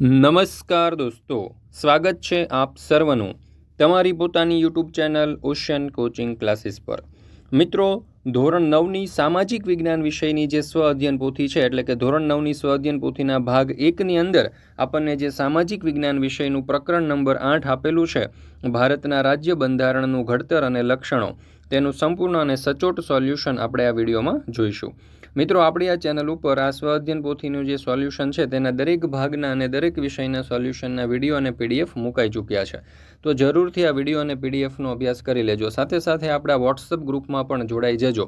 નમસ્કાર દોસ્તો, સ્વાગત છે આપ સર્વનું તમારી પોતાની YouTube channel ocean coaching classes પર. મિત્રો, ધોરણ નવની સામાજિક વિજ્ઞાન વિષયની જે સ્વ અધ્યયન પોથી છે, એટલે કે ધોરણ નવની સ્વ અધ્યયન પોથીના ભાગ એકની અંદર આપણને જે સામાજિક વિજ્ઞાન વિષયનું પ્રકરણ નંબર આઠ આપેલું છે, ભારતના રાજ્ય બંધારણનું ઘડતર અને લક્ષણો, તેનું સંપૂર્ણ અને સચોટ સોલ્યુશન આપણે આ વિડીયોમાં જોઈશું. મિત્રો, આપણી આ ચેનલ ઉપર આ સ્વાધ્યન પોથીનું જે સોલ્યુશન છે, તેના દરેક ભાગના અને દરેક વિષયના સોલ્યુશનના વીડિયો અને પીડીએફ મુકાઈ ચૂક્યા છે. તો જરૂરથી આ વીડિયો અને પીડીએફનો અભ્યાસ કરી લેજો. સાથે સાથે આપણા વોટ્સઅપ ગ્રુપમાં પણ જોડાઈ જજો,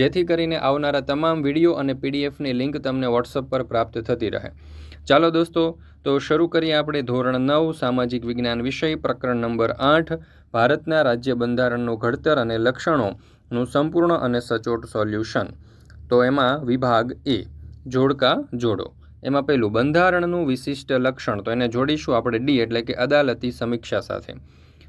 જેથી કરીને આવનારા તમામ વીડિયો અને પીડીએફની લિંક તમને વોટ્સઅપ પર પ્રાપ્ત થતી રહે. ચાલો દોસ્તો, તો શરૂ કરીએ આપણે ધોરણ નવ, સામાજિક વિજ્ઞાન વિષય, પ્રકરણ નંબર આઠ, ભારતના રાજ્ય બંધારણનું ઘડતર અને લક્ષણોનું સંપૂર્ણ અને સચોટ સોલ્યુશન. તો એમાં વિભાગ એ, જોડકા જોડો. એમાં પહેલું, બંધારણનું વિશિષ્ટ લક્ષણ, તો એને જોડીશું આપણે ડી, એટલે કે અદાલતી સમીક્ષા સાથે.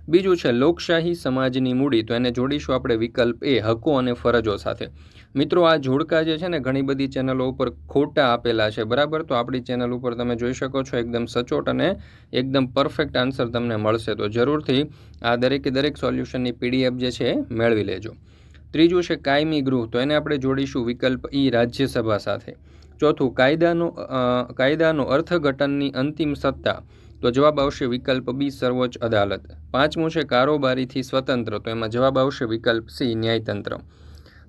બીજું છે, લોકશાહી સમાજની મૂડી, તો એને જોડીશું આપણે વિકલ્પ એ, હકો અને ફરજો સાથે. મિત્રો, આ જોડકા જે છે ને, ઘણી બધી ચેનલો ઉપર ખોટા આપેલા છે, બરાબર? તો આપણી ચેનલ ઉપર તમે જોઈ શકો છો, એકદમ સચોટ અને એકદમ પરફેક્ટ આન્સર તમને મળશે. તો જરૂરથી આ દરેકે દરેક સોલ્યુશનની પીડીએફ જે છે, મેળવી લેજો. ત્રીજું છે કાયમી ગૃહ. તો એને આપણે જોડીશું વિકલ્પ ઈ, રાજ્યસભા સાથે. ચોથું, કાયદાનો કાયદાનો અર્થઘટનની અંતિમ સત્તા. તો જવાબ આવશે વિકલ્પ બી, સર્વોચ્ચ અદાલત. પાંચમું છે કારોબારીથી સ્વતંત્ર. તો એમાં જવાબ આવશે વિકલ્પ સી, ન્યાયતંત્ર.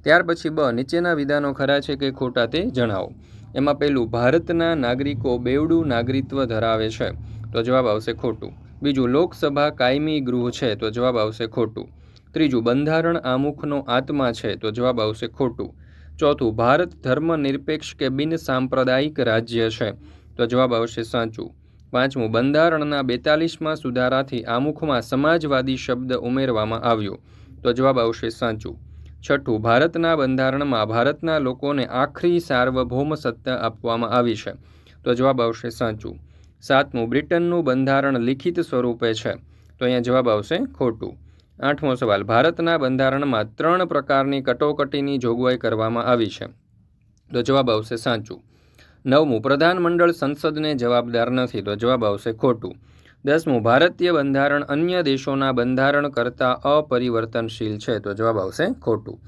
ત્યાર પછી બ, નીચેના વિધાનો ખરા છે કે ખોટા તે જણાવો. એમાં પહેલું, ભારતના નાગરિકો બેવડું નાગરિકત્વ ધરાવે છે. તો જવાબ આવશે ખોટું. બીજું, લોકસભા કાયમી ગૃહ છે. તો જવાબ આવશે ખોટું. ત્રીજું, બંધારણ આમુખનો આત્મા છે, તો જવાબ આવશે ખોટું. ચોથું, ભારત ધર્મ નિરપેક્ષ કે બિન સાંપ્રદાયિક રાજ્ય છે, તો જવાબ આવશે સાચું. પાંચમું, બંધારણના બેતાલીસમાં સુધારાથી આમુખમાં સમાજવાદી શબ્દ ઉમેરવામાં આવ્યો, તો જવાબ આવશે સાચું. છઠ્ઠું, ભારતના બંધારણમાં ભારતના લોકોને આખરી સાર્વભૌમ સત્તા આપવામાં આવી છે, તો જવાબ આવશે સાચું. સાતમું, બ્રિટનનું બંધારણ લિખિત સ્વરૂપે છે, તો અહીંયા જવાબ આવશે ખોટું. આઠમો સવાલ. ભારતના બંધારણમાં ત્રણ પ્રકારની કટોકટીની જોગવાઈ કરવામાં આવી છે. તો જવાબ આવશે સાચું. નવમું, પ્રધાનમંડળ સંસદને જવાબદાર નથી. તો જવાબ આવશે ખોટું. દસમું, ભારતીય બંધારણ અન્ય દેશોના બંધારણ કરતાં અપરિવર્તનશીલ છે. તો જવાબ આવશે ખોટું.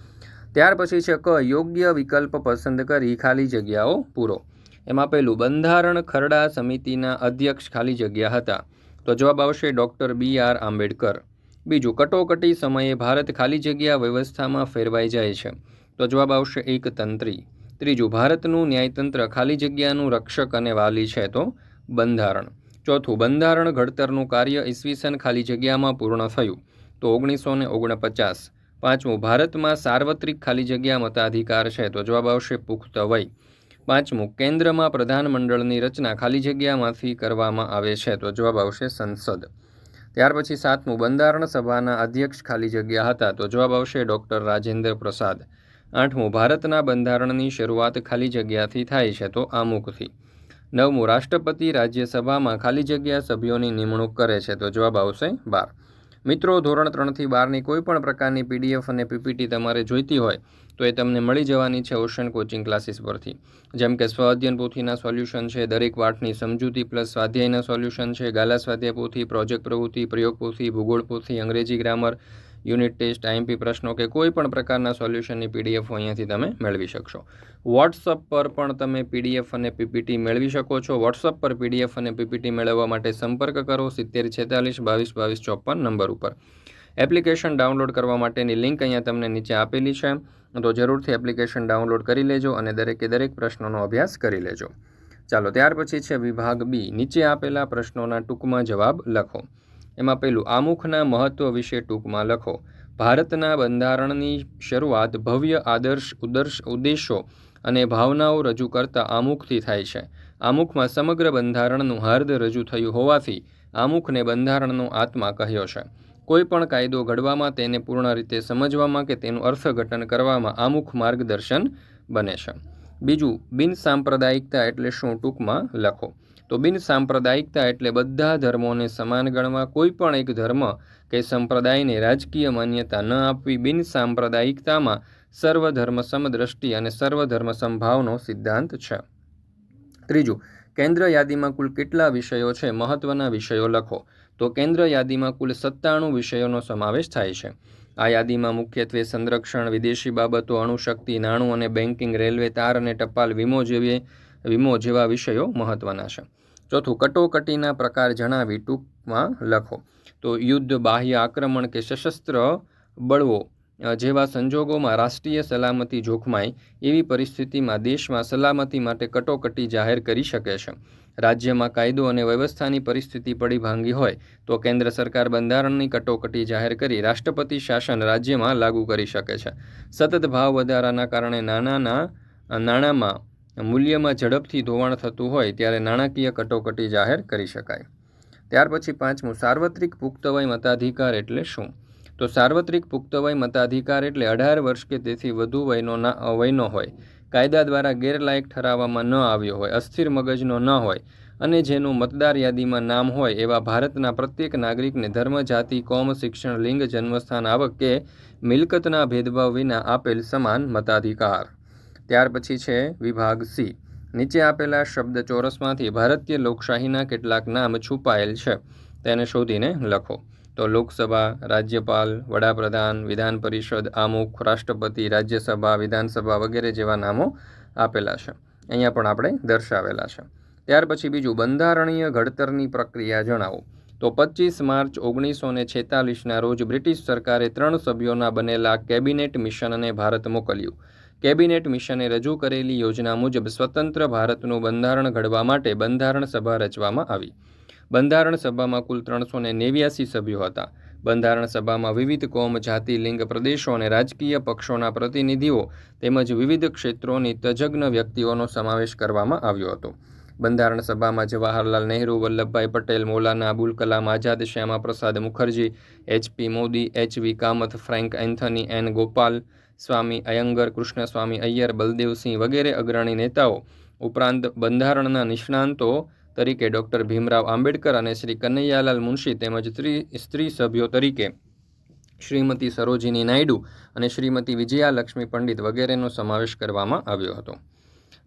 ત્યાર પછી છે ક, યોગ્ય વિકલ્પ પસંદ કરી ખાલી જગ્યાઓ પૂરો. એમાં પહેલું, બંધારણ ખરડા સમિતિના અધ્યક્ષ ખાલી જગ્યા હતા. તો જવાબ આવશે ડૉક્ટર બી આર આંબેડકર. બીજું, કટોકટી સમયે ભારત ખાલી જગ્યા વ્યવસ્થામાં ફેરવાઈ જાય છે. તો જવાબ આવશે એક તંત્રી ત્રીજું, ભારતનું ન્યાયતંત્ર ખાલી જગ્યાનું રક્ષક અને વાલી છે તો બંધારણ. ચોથું, બંધારણ ઘડતરનું કાર્ય ઈસવીસન ખાલી જગ્યામાં પૂર્ણ થયું તો ઓગણીસો ને ઓગણપચાસ. પાંચમું, ભારતમાં સાર્વત્રિક ખાલી જગ્યા મતાધિકાર છે તો જવાબ આવશે પુખ્ત વય. પાંચમું, કેન્દ્રમાં પ્રધાનમંડળની રચના ખાલી જગ્યામાંથી કરવામાં આવે છે તો જવાબ આવશે સંસદ. ત્યાર પછી સાતમું, બંધારણ સભાના અધ્યક્ષ ખાલી જગ્યા હતા તો જવાબ આવશે ડૉક્ટર રાજેન્દ્ર પ્રસાદ. આઠમું, ભારતના બંધારણની શરૂઆત ખાલી જગ્યાથી થાય છે તો આમુખથી. નવમું, રાષ્ટ્રપતિ રાજ્યસભામાં ખાલી જગ્યા સભ્યોની નિમણૂક કરે છે તો જવાબ આવશે બાર. મિત્રો, ધોરણ ત્રણથી બારની કોઈ પણ પ્રકારની પીડીએફ અને પીપીટી તમારે જોઈતી હોય તો એ તમને મળી જવાની છે ઓશન કોચિંગ ક્લાસીસ પરથી. જેમ કે સ્વાધ્યન પોથીના સોલ્યુશન છે, દરેક પાઠની સમજૂતી પ્લસ સ્વાધ્યાયના સોલ્યુશન છે, ગાલા સ્વાધ્યાય પોથી, પ્રોજેક્ટ પ્રવૃત્તિ, પ્રયોગ પોથી, ભૂગોળ પોથી, અંગ્રેજી ગ્રામર, યુનિટ ટેસ્ટ, આઈએમપી પ્રશ્નો કે કોઈ પણ પ્રકારના સોલ્યુશનની પીડીએફ અહીંયાથી તમે મેળવી શકશો. વોટ્સઅપ પર પણ તમે પીડીએફ અને પીપીટી મેળવી શકો છો. વોટ્સઅપ પર પીડીએફ અને પીપીટી મેળવવા માટે સંપર્ક કરો. સિત્તેર છેતાલીસ બાવીસ બાવીસ ચોપન નંબર ઉપર. એપ્લિકેશન ડાઉનલોડ કરવા માટેની લિંક અહીંયા તમને નીચે આપેલી છે. તો જરૂરથી એપ્લિકેશન ડાઉનલોડ કરી લેજો અને દરેકે દરેક પ્રશ્નોનો અભ્યાસ કરી લેજો. ચાલો, ત્યાર પછી છે વિભાગ બી. નીચે આપેલા પ્રશ્નોના ટૂંકમાં જવાબ લખો. એમાં પહેલું આમુખના મહત્વ વિશે ટૂંકમાં લખો. ભારતના બંધારણની શરૂઆત ભવ્ય આદર્શ ઉદર્શ ઉદ્દેશો અને ભાવનાઓ રજૂ કરતા આમુખથી થાય છે. આમુખમાં સમગ્ર બંધારણનું હાર્દ રજૂ થયું હોવાથી આમુખને બંધારણનો આત્મા કહ્યો છે. કોઈ પણ કાયદો ઘડવામાં તેને પૂર્ણ રીતે સમજવામાં કે તેનું અર્થઘટન કરવામાં આમુખ માર્ગદર્શન બને છે. બીજું, બિન સાંપ્રદાયિકતા એટલે શું ટૂંકમાં લખો. તો બિન સાંપ્રદાયિકતા એટલે બધા ધર્મોને સમાન ગણવા કોઈ પણ એક ધર્મ કે સંપ્રદાયને રાજકીય માન્યતા ન આપવી બિન સાંપ્રદાયિકતામાં સર્વધર્મ સમદ્રષ્ટિ અને સર્વધર્મ સંભાવનો સિદ્ધાંત છે. ત્રીજું, કેન્દ્ર યાદીમાં કુલ કેટલા વિષયો છે? મહત્ત્વના વિષયો લખો. તો કેન્દ્ર યાદીમાં કુલ સત્તાણું વિષયોનો સમાવેશ થાય છે. આ યાદીમાં મુખ્યત્વે સંરક્ષણ, વિદેશી બાબતો, અણુશક્તિ, નાણું અને બેન્કિંગ, રેલવે તાર અને ટપાલ વીમો જેવી, વીમો જેવા વિષયો મહત્ત્વના છે. ચોથું, કટોકટીના પ્રકાર જણાવી ટૂંકમાં લખો. તો યુદ્ધ, બાહ્ય આક્રમણ કે સશસ્ત્ર બળવો જેવા સંજોગોમાં રાષ્ટ્રીય સલામતી જોખમાય, એવી પરિસ્થિતિમાં દેશમાં સલામતી માટે કટોકટી જાહેર કરી શકે છે. રાજ્યમાં કાયદો અને વ્યવસ્થાની પરિસ્થિતિ પડી ભાંગી હોય, તો કેન્દ્ર સરકાર બંધારણની કટોકટી જાહેર કરી રાષ્ટ્રપતિ શાસન રાજ્યમાં લાગુ કરી શકે છે. સતત ભાવ વધારાના કારણે નાનાના નાણાંમાં મૂલ્યમાં ઝડપથી ધોવાણ થતું હોય ત્યારે નાણાકીય કટોકટી જાહેર કરી શકાય. ત્યાર પછી પાંચમું, સાર્વત્રિક પુખ્તવય મતાધિકાર એટલે શું? તો સાર્વત્રિક પુખ્તવય મતાધિકાર એટલે અઢાર વર્ષ કે તેથી વધુ વયનો વયનો હોય કાયદા દ્વારા ગેરલાયક ઠરાવવામાં ન આવ્યો હોય, અસ્થિર મગજનો ન હોય અને જેનું મતદાર યાદીમાં નામ હોય એવા ભારતના પ્રત્યેક નાગરિકને ધર્મ, જાતિ, કોમ, શિક્ષણ, લિંગ, જન્મસ્થાન, આવક કે મિલકતના ભેદભાવ વિના આપેલ સમાન મતાધિકાર. ત્યાર પછી છે વિભાગ સી. નીચે આપેલા શબ્દ ચોરસમાંથી ભારતીય લોકશાહીના કેટલાક નામ છુપાયેલ છે. તેને શોધીને લખો. તો લોકસભા, રાજ્યપાલ, વડાપ્રધાન, વિધાન પરિષદ, આમુખ, રાષ્ટ્રપતિ, રાજ્યસભા, વિધાનસભા વગેરે જેવા નામો આપેલા છે. અહીંયા પણ આપણે દર્શાવેલા છે. ત્યાર પછી બીજું, બંધારણીય ઘડતરની પ્રક્રિયા જણાવો. તો પચીસ માર્ચ ઓગણીસો ને છેતાલીસના રોજ બ્રિટિશ સરકારે ત્રણ સભ્યોના બનેલા કેબિનેટ મિશનને ભારત મોકલ્યું. કેબિનેટ મિશને રજૂ કરેલી યોજના મુજબ સ્વતંત્ર ભારતનું બંધારણ ઘડવા માટે બંધારણ સભા રચવામાં આવી. બંધારણ સભામાં કુલ ત્રણસો ને નેવ્યાસી સભ્યો હતા. બંધારણ સભામાં વિવિધ કોમ, જાતિ, લિંગ પ્રદેશો અને રાજકીય પક્ષોના પ્રતિનિધિઓ તેમજ વિવિધ ક્ષેત્રોની તજજ્ઞ વ્યક્તિઓનો સમાવેશ કરવામાં આવ્યો હતો. બંધારણ સભામાં Jawaharlal Nehru, Vallabhbhai Patel, Maulana Abul Kalam Azad, Shyama Prasad Mukherjee H P Modi, H V Kamath Frank Anthony, N Gopalaswami, Ayyangar Krishnaswami, Iyer Baldev Singh વગેરે અગ્રણી નેતાઓ ઉપરાંત બંધારણના નિષ્ણાંતો તરીકે ડૉક્ટર ભીમરાવ આંબેડકર અને શ્રી કનૈયાલાલ મુનશી તેમજ સ્ત્રી સભ્યો તરીકે શ્રીમતી સરોજિની નાયડુ અને શ્રીમતી વિજયાલક્ષ્મી પંડિત વગેરેનો સમાવેશ કરવામાં આવ્યો હતો.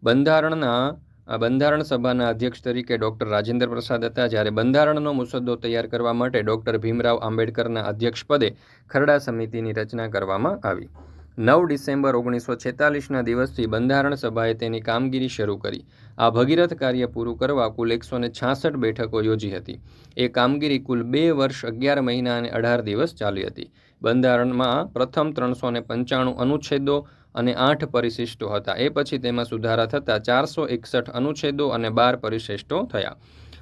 બંધારણના, આ બંધારણ સભાના અધ્યક્ષ તરીકે ડૉક્ટર રાજેન્દ્ર પ્રસાદ હતા. જ્યારે બંધારણનો મુસદ્દો તૈયાર કરવા માટે ડૉક્ટર ભીમરાવ આંબેડકરના અધ્યક્ષપદે ખરડા સમિતિની રચના કરવામાં આવી. નવ ડિસેમ્બર ઓગણીસો છેતાલીસના દિવસથી બંધારણ સભાએ તેની કામગીરી શરૂ કરી. આ ભગીરથ કાર્ય પૂરું કરવા કુલ એકસો ને છાસઠ બેઠકો યોજી હતી. એ કામગીરી કુલ બે વર્ષ અગિયાર મહિના અને અઢાર દિવસ ચાલી હતી. બંધારણમાં પ્રથમ ત્રણસો ને પંચાણું અનુચ્છેદો અને આઠ પરિશિષ્ટો હતા. એ પછી તેમાં સુધારા થતાં ચારસો એકસઠ અનુચ્છેદો અને બાર પરિશિષ્ટો થયા.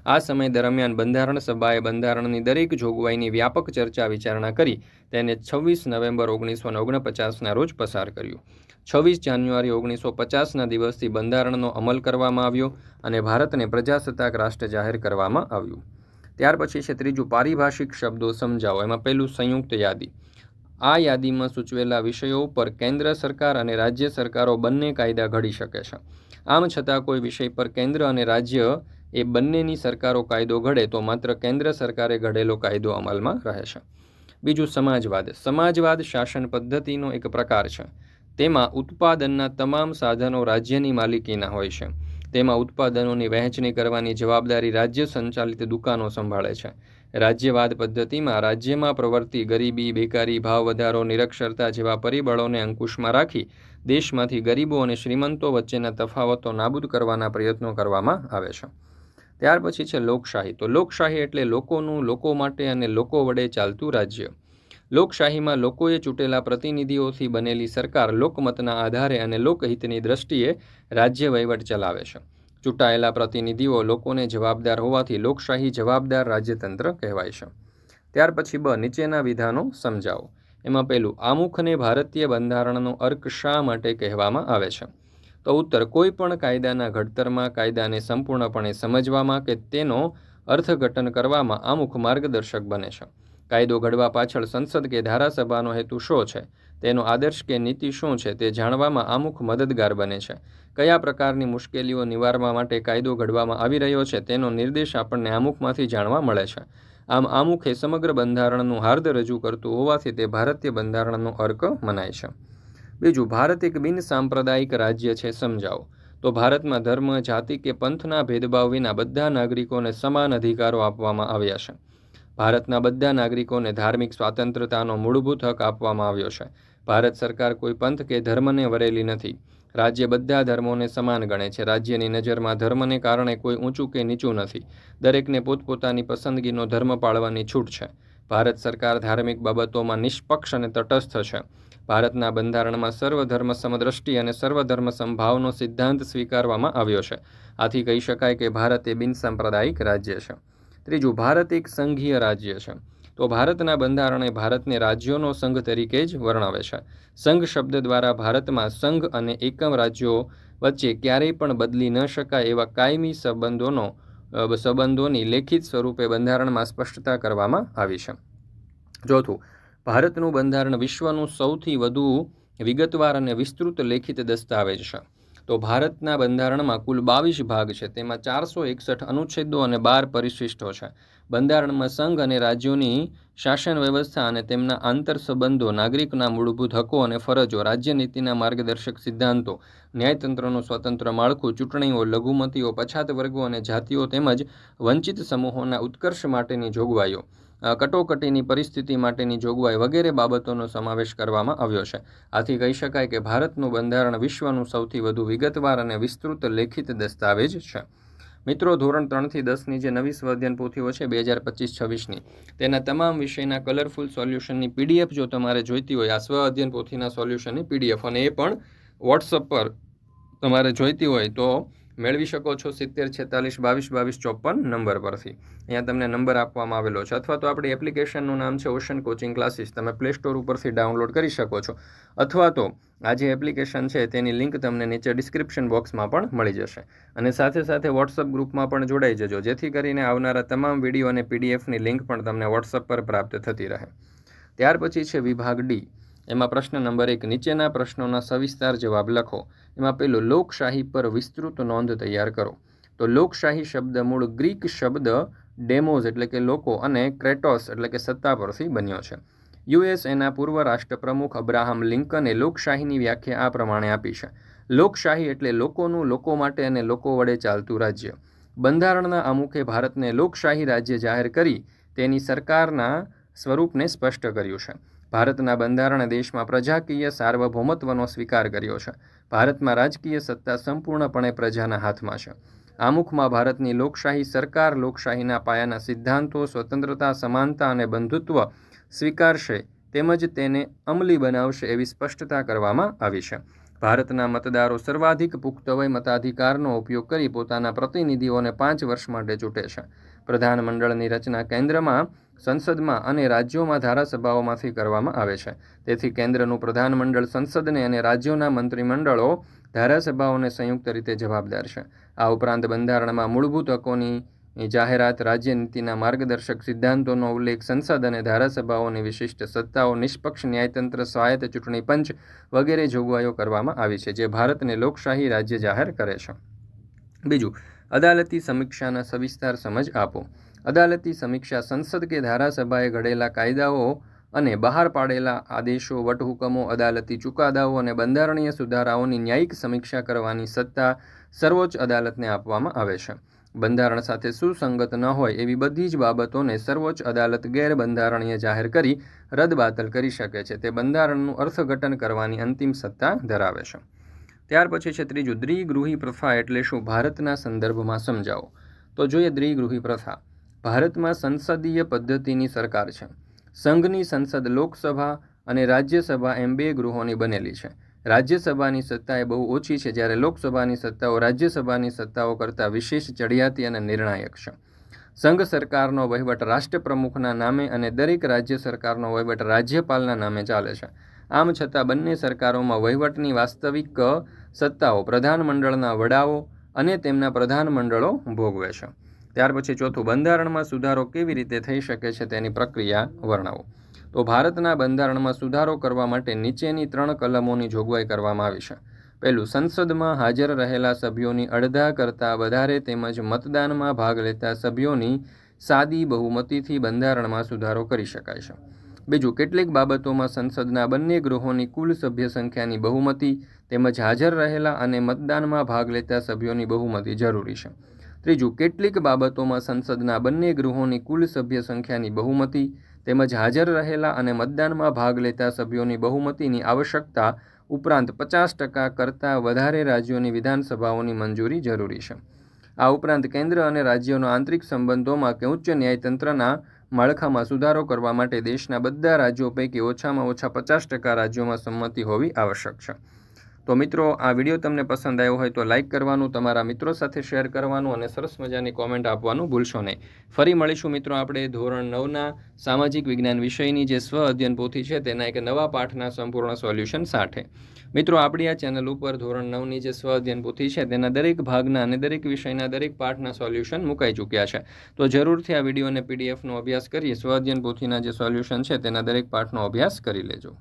આ સમય દરમિયાન બંધારણ સભાએ બંધારણની દરેક જોગવાઈની વ્યાપક ચર્ચા વિચારણા કરી તેને છવ્વીસ નવેમ્બર ઓગણીસો ઓગણપચાસના રોજ પસાર કર્યું. છવ્વીસ જાન્યુઆરી ઓગણીસો પચાસના દિવસથી બંધારણનો અમલ કરવામાં આવ્યો અને ભારતને પ્રજાસત્તાક રાષ્ટ્ર જાહેર કરવામાં આવ્યું. ત્યાર પછી છે ત્રીજું પારિભાષિક શબ્દો સમજાવો. એમાં પહેલું સંયુક્ત યાદી. આ યાદીમાં સૂચવેલા વિષયો ઉપર કેન્દ્ર સરકાર અને રાજ્ય સરકારો બંને કાયદા ઘડી શકે છે. આમ છતાં કોઈ વિષય પર કેન્દ્ર અને રાજ્ય એ બંનેની સરકારો કાયદો ઘડે તો માત્ર કેન્દ્ર સરકારે ઘડેલો કાયદો અમલમાં રહે છે. બીજું સમાજવાદ. સમાજવાદ શાસન પદ્ધતિનો એક પ્રકાર છે. તેમાં ઉત્પાદનના તમામ સાધનો રાજ્યની માલિકીના હોય છે. તેમાં ઉત્પાદનોની વહેંચણી કરવાની જવાબદારી રાજ્ય સંચાલિત દુકાનો સંભાળે છે. રાજ્યવાદ પદ્ધતિમાં રાજ્યમાં પ્રવર્તી ગરીબી, બેકારી, ભાવ વધારો, નિરક્ષરતા જેવા પરિબળોને અંકુશમાં રાખી દેશમાંથી ગરીબો અને શ્રીમંતો વચ્ચેના તફાવતો નાબૂદ કરવાના પ્રયત્નો કરવામાં આવે છે. ત્યાર પછી છે લોકશાહી. તો લોકશાહી એટલે લોકોનું, લોકો માટે અને લોકો વડે ચાલતું રાજ્ય. લોકશાહીમાં લોકોએ ચૂંટેલા પ્રતિનિધિઓથી બનેલી સરકાર લોકમતના આધારે અને લોકહિતની દ્રષ્ટિએ રાજ્ય વહીવટ ચલાવે છે. ચૂંટાયેલા પ્રતિનિધિઓ લોકોને જવાબદાર હોવાથી લોકશાહી જવાબદાર રાજ્યતંત્ર કહેવાય છે. ત્યાર પછી બ, નીચેના વિધાનો સમજાવો. એમાં પહેલું આમુખને ભારતીય બંધારણનો અર્ક શા માટે કહેવામાં આવે છે? તો ઉત્તર કોઈ પણ કાયદાના ઘડતરમાં કાયદાને સંપૂર્ણપણે સમજવામાં કે તેનો અર્થઘટન કરવામાં આમુખ માર્ગદર્શક બને છે. કાયદો ઘડવા પાછળ સંસદ કે ધારાસભાનો હેતુ શો છે? તેનો આદર્શ કે નીતિ શું છે તે જાણવામાં આમુખ મદદગાર બને છે. કયા પ્રકારની મુશ્કેલીઓ નિવારવા માટે કાયદો ઘડવામાં આવી રહ્યો છે તેનો નિર્દેશ આપણને આમુખમાંથી જાણવા મળે છે. આમ આમુખ એ સમગ્ર બંધારણનું હાર્દ રજૂ કરતું હોવાથી તે ભારતીય બંધારણનો અર્ક મનાય છે. બીજું, ભારત એક બિન સાંપ્રદાયિક રાજ્ય છે સમજાવો. તો ભારતમાં ધર્મ, જાતિ કે પંથના ભેદભાવ વિના બધા નાગરિકોને સમાન અધિકારો આપવામાં આવ્યા છે. ભારતના બધા નાગરિકોને ધાર્મિક સ્વાતંત્રતાનો મૂળભૂત હક આપવામાં આવ્યો છે. ભારત સરકાર કોઈ પંથ કે ધર્મને વરેલી નથી. રાજ્ય બધા ધર્મોને સમાન ગણે છે. રાજ્યની નજરમાં ધર્મને કારણે કોઈ ઊંચું કે નીચું નથી. દરેકને પોતપોતાની પસંદગીનો ધર્મ પાળવાની છૂટ છે. ભારત સરકાર ધાર્મિક બાબતોમાં નિષ્પક્ષ અને તટસ્થ છે. ભારતના બંધારણમાં સર્વધર્મ સમદ્રષ્ટિ અને સર્વધર્મ સંભાવનો સિદ્ધાંત સ્વીકારવામાં આવ્યો છે. આથી કહી શકાય કે ભારત એ બિનસાંપ્રદાયિક રાજ્ય છે. ત્રીજું, ભારત એક સંઘીય રાજ્ય છે. તો ભારતના બંધારણે ભારતને રાજ્યોનો સંઘ તરીકે જ વર્ણવે છે. સંઘ શબ્દ દ્વારા ભારતમાં સંઘ અને એકમ રાજ્યો વચ્ચે ક્યારેય પણ બદલી ન શકાય એવા કાયમી સંબંધોનો સંબંધોની લેખિત સ્વરૂપે બંધારણમાં સ્પષ્ટતા કરવામાં આવી છે. ચોથું, ભારતનું બંધારણ વિશ્વનું સૌથી વધુ વિગતવાર અને વિસ્તૃત લેખિત દસ્તાવેજ છે. તો ભારતના બંધારણમાં કુલ બાવીસ ભાગ છે. તેમાં ચારસો એકસઠ અનુચ્છેદો અને બાર પરિશિષ્ટો છે. બંધારણમાં સંઘ અને રાજ્યોની શાસન વ્યવસ્થા અને તેમના આંતર સંબંધો, નાગરિકના મૂળભૂત હકો અને ફરજો રાજ્યનીતિના માર્ગદર્શક સિદ્ધાંતો, ન્યાયતંત્રનું સ્વતંત્ર માળખું, ચૂંટણીઓ, લઘુમતીઓ, પછાત વર્ગો અને જાતિઓ તેમજ વંચિત સમૂહોના ઉત્કર્ષ માટેની જોગવાઈઓ. કટોકટીની પરિસ્થિતિ માટેની જોગવાઈ વગેરે બાબતોનો સમાવેશ કરવામાં આવ્યો છે. આથી કહી શકાય કે ભારતનું બંધારણ વિશ્વનું સૌથી વધુ વિગતવાર અને વિસ્તૃત લેખિત દસ્તાવેજ છે. મિત્રો, ધોરણ ત્રણથી દસની જે નવી સ્વાધ્યાન પોથીઓ છે, બે હજાર પચીસ છવ્વીસની, તેના તમામ વિષયના કલરફુલ સોલ્યુશનની પીડીએફ જો તમારે જોઈતી હોય, આ સ્વ અધ્યયન પોથીના સોલ્યુશનની પીડીએફ અને એ પણ વોટ્સઅપ પર તમારે જોઈતી હોય તો મેળવી શકો છો સિત્તેર, છેતાલીસ, બાવીસ બાવીસ, ચોપન નંબર પરથી. અહીંયા તમને નંબર આપવામાં આવેલો છે અથવા તો આપણી એપ્લિકેશનનું નામ છે ઓશન કોચિંગ ક્લાસીસ. તમે પ્લે સ્ટોર ઉપરથી ડાઉનલોડ કરી શકો છો. અથવા તો આ જે એપ્લિકેશન છે તેની લિંક તમને નીચે ડિસ્ક્રિપ્શન બોક્સમાં પણ મળી જશે. અને સાથે સાથે વોટ્સઅપ ગ્રુપમાં પણ જોડાઈ જજો. જેથી કરીને આવનારા તમામ વીડિયો અને પીડીએફની લિંક પણ તમને વોટ્સઅપ પર પ્રાપ્ત થતી રહે. ત્યાર પછી છે વિભાગ ડી. એમાં પ્રશ્ન નંબર એક, નીચેના પ્રશ્નોના સવિસ્તાર જવાબ લખો. એમાં પેલો, લોકશાહી પર વિસ્તૃત નોંધ તૈયાર કરો. તો લોકશાહી શબ્દ મૂળ ગ્રીક શબ્દ ડેમોઝ એટલે કે લોકો અને ક્રેટોસ એટલે કે સત્તા પરથી બન્યો છે. યુએસએના પૂર્વ રાષ્ટ્રપ્રમુખ અબ્રાહમ લિંકને લોકશાહીની વ્યાખ્યા આ પ્રમાણે આપી છે. લોકશાહી એટલે લોકોનું, લોકો માટે અને લોકો વડે ચાલતું રાજ્ય. બંધારણના અમુકે ભારતને લોકશાહી રાજ્ય જાહેર કરી તેની સરકારના સ્વરૂપને સ્પષ્ટ કર્યું છે. ભારતના બંધારણે દેશમાં પ્રજાકીય સાર્વભૌમત્વનો સ્વીકાર કર્યો છે. ભારતમાં રાજકીય સત્તા સંપૂર્ણપણે પ્રજાના હાથમાં છે. આમુખમાં ભારતની લોકશાહી સરકાર લોકશાહીના પાયાના સિદ્ધાંતો, સ્વતંત્રતા, સમાનતા અને બંધુત્વ સ્વીકારશે તેમજ તેને અમલી બનાવશે એવી સ્પષ્ટતા કરવામાં આવી છે. ભારતના મતદારો સર્વાધિક પુખ્ત વય મતાધિકારનો ઉપયોગ કરી પોતાના પ્રતિનિધિઓને પાંચ વર્ષ માટે ચૂંટે છે. પ્રધાનમંડળની રચના કેન્દ્રમાં સંસદમાં અને રાજ્યોમાં ધારાસભાઓમાંથી કરવામાં આવે છે. તેથી કેન્દ્રનું પ્રધાનમંડળ સંસદને અને રાજ્યોના મંત્રીમંડળો ધારાસભાઓને સંયુક્ત રીતે જવાબદાર છે. આ ઉપરાંત બંધારણમાં મૂળભૂત હકોની જાહેરાત રાજ્યનીતિના માર્ગદર્શક સિદ્ધાંતોનો ઉલ્લેખ, સંસદ અને ધારાસભાઓની વિશિષ્ટ સત્તાઓ, નિષ્પક્ષ ન્યાયતંત્ર, સ્વાયત્ત ચૂંટણી પંચ વગેરે જોગવાઈઓ કરવામાં આવી છે, જે ભારતને લોકશાહી રાજ્ય જાહેર કરે છે. બીજું, અદાલતી સમીક્ષાના સવિસ્તાર સમજ આપો. અદાલતી સમીક્ષા સંસદ કે ધારાસભાએ ઘડેલા કાયદાઓ અને બહાર પાડેલા આદેશો, વટહુકમો અદાલતી ચુકાદાઓ અને બંધારણીય સુધારાઓની ન્યાયિક સમીક્ષા કરવાની સત્તા સર્વોચ્ચ અદાલતને આપવામાં આવે છે. બંધારણ સાથે સુસંગત ન હોય એવી બધી જ બાબતોને સર્વોચ્ચ અદાલત ગેરબંધારણીય જાહેર કરી રદબાતલ કરી શકે છે. તે બંધારણનું અર્થઘટન કરવાની અંતિમ સત્તા ધરાવે છે. ત્યાર પછી છે ત્રીજું, દ્વિગૃહી પ્રથા એટલે શું? ભારતના સંદર્ભમાં સમજાવો. તો જોઈએ દ્વિગૃહી પ્રથા. ભારતમાં સંસદીય પદ્ધતિની સરકાર છે. સંઘની સંસદ લોકસભા અને રાજ્યસભા એમ બે ગૃહોની બનેલી છે. રાજ્યસભાની સત્તા એ બહુ ઓછી છે જ્યારે લોકસભાની સત્તાઓ રાજ્યસભાની સત્તાઓ કરતાં વિશેષ ચડિયાતી અને નિર્ણાયક છે. સંઘ સરકારનો વહીવટ રાષ્ટ્રપ્રમુખના નામે અને દરેક રાજ્ય સરકારનો વહીવટ રાજ્યપાલના નામે ચાલે છે. આમ છતાં બંને સરકારોમાં વહીવટની વાસ્તવિક સત્તાઓ પ્રધાનમંડળના વડાઓ અને તેમના પ્રધાનમંડળો ભોગવે છે. ત્યાર પછી ચોથું, બંધારણમાં સુધારો કેવી રીતે થઈ શકે છે તેની પ્રક્રિયા વર્ણવો. તો ભારતના બંધારણમાં સુધારો કરવા માટે નીચેની ત્રણ કલમોની જોગવાઈ કરવામાં આવી છે. પહેલું, સંસદમાં હાજર રહેલા સભ્યોની અડધા કરતાં વધારે તેમજ મતદાનમાં ભાગ લેતા સભ્યોની સાદી બહુમતીથી બંધારણમાં સુધારો કરી શકાય છે. બીજું, કેટલીક બાબતોમાં સંસદના બંને ગૃહોની કુલ સભ્ય સંખ્યાની બહુમતી તેમજ હાજર રહેલા અને મતદાનમાં ભાગ લેતા સભ્યોની બહુમતી જરૂરી છે. ત્રીજું, કેટલીક બાબતોમાં સંસદના બંને ગૃહોની કુલ સભ્ય સંખ્યાની બહુમતી તેમજ હાજર રહેલા અને મતદાનમાં ભાગ લેતા સભ્યોની બહુમતીની આવશ્યકતા ઉપરાંત પચાસ ટકા કરતાં વધારે રાજ્યોની વિધાનસભાઓની મંજૂરી જરૂરી છે. આ ઉપરાંત કેન્દ્ર અને રાજ્યોના આંતરિક સંબંધોમાં કે ઉચ્ચ ન્યાયતંત્રના માળખામાં સુધારો કરવા માટે દેશના બધા રાજ્યો પૈકી ઓછામાં ઓછા પચાસ ટકા રાજ્યોમાં સંમતિ હોવી આવશ્યક છે. તો મિત્રો, આ વીડિયો તમને પસંદ આવ્યો હોય તો લાઇક કરવાનું, તમારા મિત્રો સાથે શેર કરવાનું અને સરસ મજાની કોમેન્ટ આપવાનું ભૂલશો નહીં. ફરી મળીશું મિત્રો આપણે ધોરણ નવના સામાજિક વિજ્ઞાન વિષયની જે સ્વ અધ્યયન પોથી છે તેના એક નવા પાઠના સંપૂર્ણ સોલ્યુશન સાથે. મિત્રો, આપણી આ ચેનલ ઉપર ધોરણ નવની જે સ્વ અધ્યયન પોથી છે તેના દરેક ભાગના અને દરેક વિષયના દરેક પાઠના સોલ્યુશન મુકાઈ ચૂક્યા છે. તો જરૂરથી આ વીડિયો અને પીડીએફનો અભ્યાસ કરી સ્વ અધ્યયન પોથીના જે સોલ્યુશન છે તેના દરેક પાઠનો અભ્યાસ કરી લેજો.